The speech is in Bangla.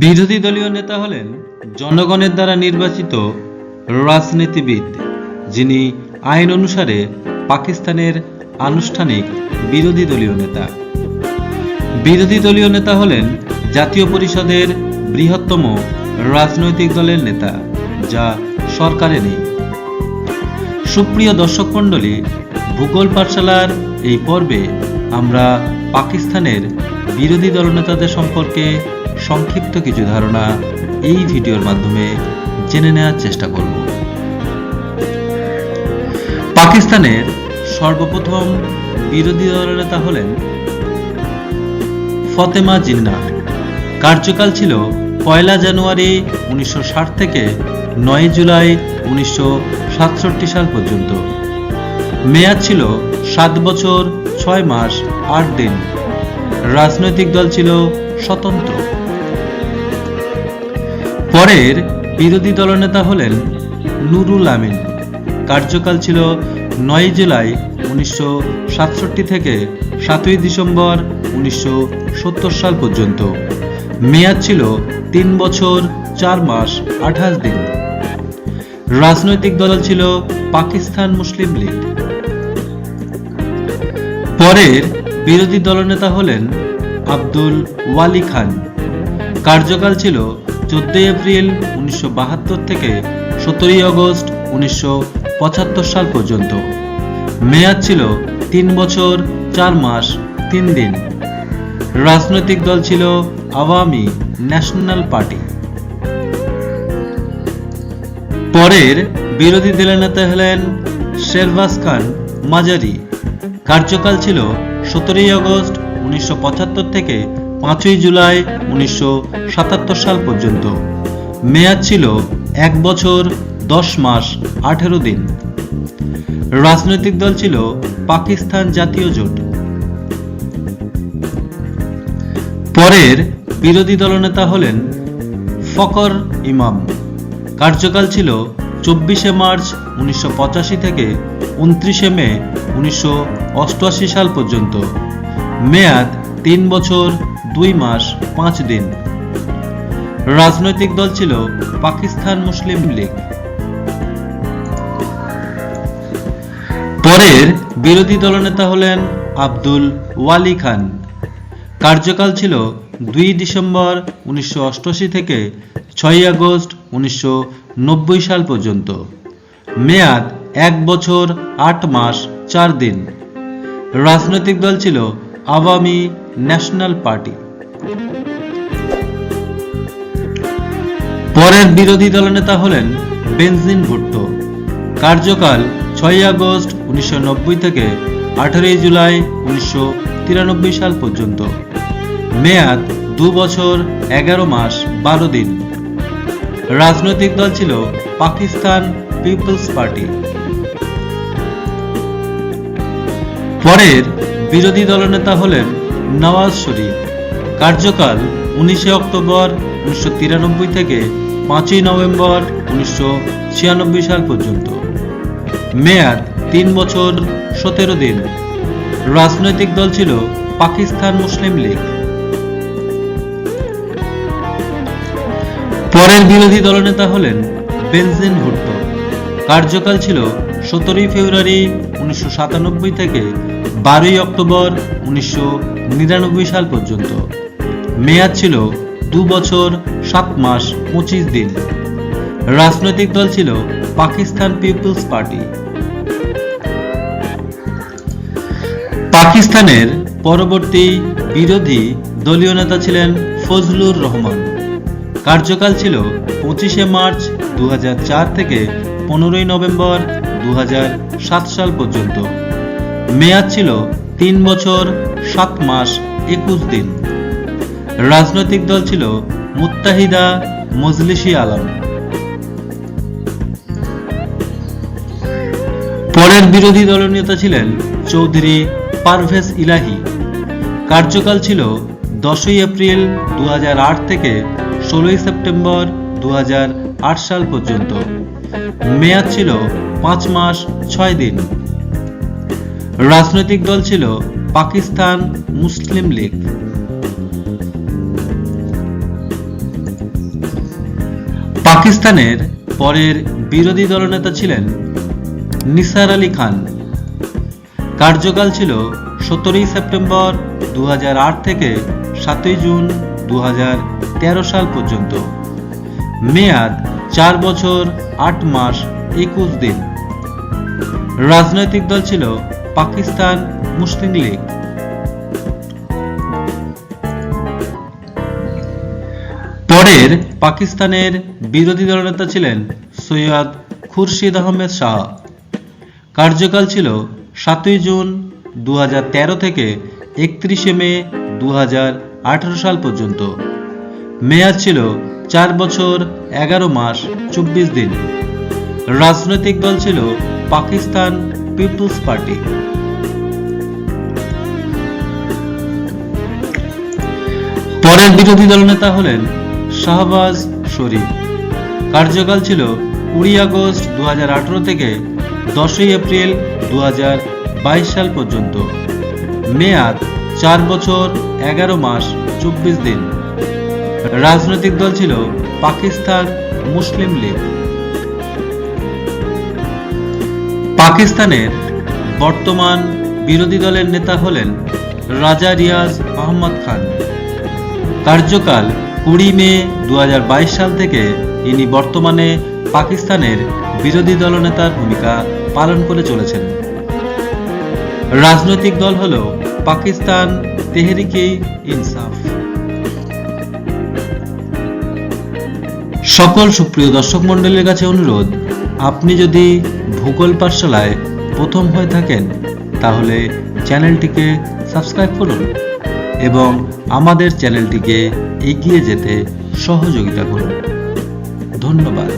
বিরোধী দলীয় নেতা হলেন জনগণের দ্বারা নির্বাচিত রাজনীতিবিদ, যিনি আইন অনুসারে পাকিস্তানের আনুষ্ঠানিক বিরোধী দলীয় নেতা। বিরোধী দলীয় নেতা হলেন জাতীয় পরিষদের বৃহত্তম রাজনৈতিক দলের নেতা, যা সরকারে নেই। সুপ্রিয় দর্শক মণ্ডলী, ভূগোল পাঠশালার এই পর্বে আমরা পাকিস্তানের বিরোধী দলনেতাদের সম্পর্কে সংক্ষিপ্ত কিছু ধারণা এই ভিডিওর মাধ্যমে জেনে নেওয়ার চেষ্টা করব। পাকিস্তানের সর্বপ্রথম বিরোধী দলনেতা হলেন ফতেমা জিন্না কার্যকাল ছিল পয়লা জানুয়ারি উনিশশো ষাট থেকে নয় জুলাই উনিশশো সাতষট্টি সাল পর্যন্ত। মেয়াদ ছিল সাত বছর, ছয় মাস, আট দিন। রাজনৈতিক দল ছিল স্বতন্ত্র। পরের বিরোধী দলনেতা হলেন নুরুল আমিন। কার্যকাল ছিল নয় জুলাই উনিশশো সাতষট্টি থেকে সাতই ডিসেম্বর উনিশশো সত্তর সাল পর্যন্ত। মেয়াদ ছিল তিন বছর চার মাস আঠাশ দিন। রাজনৈতিক দল ছিল পাকিস্তান মুসলিম লীগ। পরের বিরোধী দলনেতা হলেন আব্দুল ওয়ালি খান। কার্যকাল ছিল চোদ্দই এপ্রিল উনিশশো বাহাত্তর থেকে সতেরোই আগস্ট উনিশশো পঁচাত্তর সাল পর্যন্ত। মেয়াদ ছিল তিন বছর, চার মাস, তিন দিন। রাজনৈতিক দল ছিল আওয়ামী ন্যাশনাল পার্টি। পরের বিরোধী দলের নেতা হলেন শেরবাজ খান মাজারি। কার্যকাল ছিল সতেরোই আগস্ট উনিশশো পঁচাত্তর থেকে পাঁচই জুলাই উনিশশো সাতাত্তর সাল পর্যন্ত। মেয়াদ ছিল এক বছর, দশ মাস, আঠেরো দিন। রাজনৈতিক দল ছিল পাকিস্তান জাতীয় জোট। পরের বিরোধী দলনেতা হলেন ফকর ইমাম। কার্যকাল ছিল চব্বিশে মার্চ উনিশশো পঁচাশি থেকে উনত্রিশে মে উনিশশো অষ্টআশি সাল পর্যন্ত। মেয়াদ তিন বছর দুই মাস, পাঁচ দিন। রাজনৈতিক দল ছিল পাকিস্তান মুসলিম লীগ। পরের বিরোধী দলনেতা হলেন আব্দুল ওয়ালি খান। কার্যকাল ছিল দুই ডিসেম্বর উনিশশো অষ্টআশি থেকে ছয় আগস্ট উনিশশো নব্বই সাল পর্যন্ত। মেয়াদ এক বছর, আট মাস, চার দিন। রাজনৈতিক দল ছিল আওয়ামী ন্যাশনাল পার্টি। পরের বিরোধী দলনেতা হলেন বেনজিন ভুট্টো। কার্যকাল ছয় আগস্ট উনিশশো নব্বই থেকে আঠারোই জুলাই উনিশশো তিরানব্বই সাল পর্যন্ত। মেয়াদ দু বছর এগারো মাস বারো দিন। রাজনৈতিক দল ছিল পাকিস্তান পিপলস পার্টি। পরের বিরোধী দলনেতা হলেন নওয়াজ শরীফ। কার্যকাল উনিশে অক্টোবর উনিশশো তিরানব্বই থেকে পাঁচই নভেম্বর উনিশশো ছিয়ানব্বই সাল পর্যন্ত। মেয়াদ তিন বছর সতেরো দিন। রাজনৈতিক দল ছিল পাকিস্তান মুসলিম লীগ। পরের বিরোধী দলনেতা হলেন বেনজিন ভুট্টো। কার্যকাল ছিল সতেরোই ফেব্রুয়ারি উনিশশো সাতানব্বই থেকে বারোই অক্টোবর উনিশশো নিরানব্বই সাল পর্যন্ত। মেয়াদ ছিল দু বছর, সাত মাস, পঁচিশ দিন। রাজনৈতিক দল ছিল পাকিস্তান পিপলস পার্টি। পাকিস্তানের পরবর্তী বিরোধী দলীয় নেতা ছিলেন ফজলুর রহমান। কার্যকাল ছিল পঁচিশে মার্চ দু হাজার চার থেকে পনেরোই নভেম্বর দু হাজার সাত সাল পর্যন্ত। মেয়াদ ছিল তিন বছর, সাত মাস, একুশ দিন। রাজনৈতিক দল ছিল মুত্তাহিদা মজলিসি আলম। পরের বিরোধী দলনেতা ছিলেন চৌধুরী পারভেজ ইলাহি। কার্যকাল ছিল দশই এপ্রিল দু হাজার আট থেকে ষোলোই সেপ্টেম্বর দু হাজার আট সাল পর্যন্ত। মেয়াদ ছিল পাঁচ মাস, ছয় দিন। রাজনৈতিক দল ছিল পাকিস্তান মুসলিম লীগ। পাকিস্তানের পরের বিরোধী দলনেতা ছিলেন নিসার আলী খান। কার্যকাল ছিল সতেরোই সেপ্টেম্বর দু হাজার আট থেকে সাতই জুন দু হাজার তেরো সাল পর্যন্ত। মেয়াদ চার বছর আট মাস একুশ দিন। রাজনৈতিক দল ছিল পাকিস্তান মুসলিম লীগ। পরের পাকিস্তানের বিরোধী দলনেতা ছিলেন সৈয়দ খুরশিদ আহমেদ শাহ। কার্যকাল ছিল সাতই জুন দুহাজার তেরো থেকে একত্রিশে মে দুহাজার আঠারো সাল পর্যন্ত। মেয়াদ ছিল চার বছর এগারো মাস চব্বিশ দিন। রাজনৈতিক দল ছিল পাকিস্তান পিপলস পার্টি। পরের বিরোধী দলনেতা হলেন শাহবাজ শরীফ। কার্যকাল ছিল কুড়ি আগস্ট দু হাজার আঠারো থেকে দশই এপ্রিল দু হাজার বাইশ সাল পর্যন্ত। মেয়াদ চার বছর এগারো মাস চব্বিশ দিন। রাজনৈতিক দল ছিল পাকিস্তান মুসলিম লীগ। পাকিস্তানের বর্তমান বিরোধী দলের নেতা হলেন রাজা রিয়াজ আহমদ খান। কার্যকাল কুড়ি মে দু হাজার বাইশ সাল থেকে ইনি বর্তমানে পাকিস্তানের বিরোধী দলনেতার ভূমিকা পালন করে চলেছেন। রাজনৈতিক দল হল পাকিস্তান তেহরিকে ইনসাফ। সকল সুপ্রিয় দর্শক মণ্ডলীর কাছে অনুরোধ, আপনি যদি ভূগোল পাঠশালায় প্রথম হয়ে থাকেন, তাহলে চ্যানেলটিকে সাবস্ক্রাইব করুন এবং আমাদের চ্যানেলটিকে এগিয়ে যেতে সহযোগিতা করুন। ধন্যবাদ।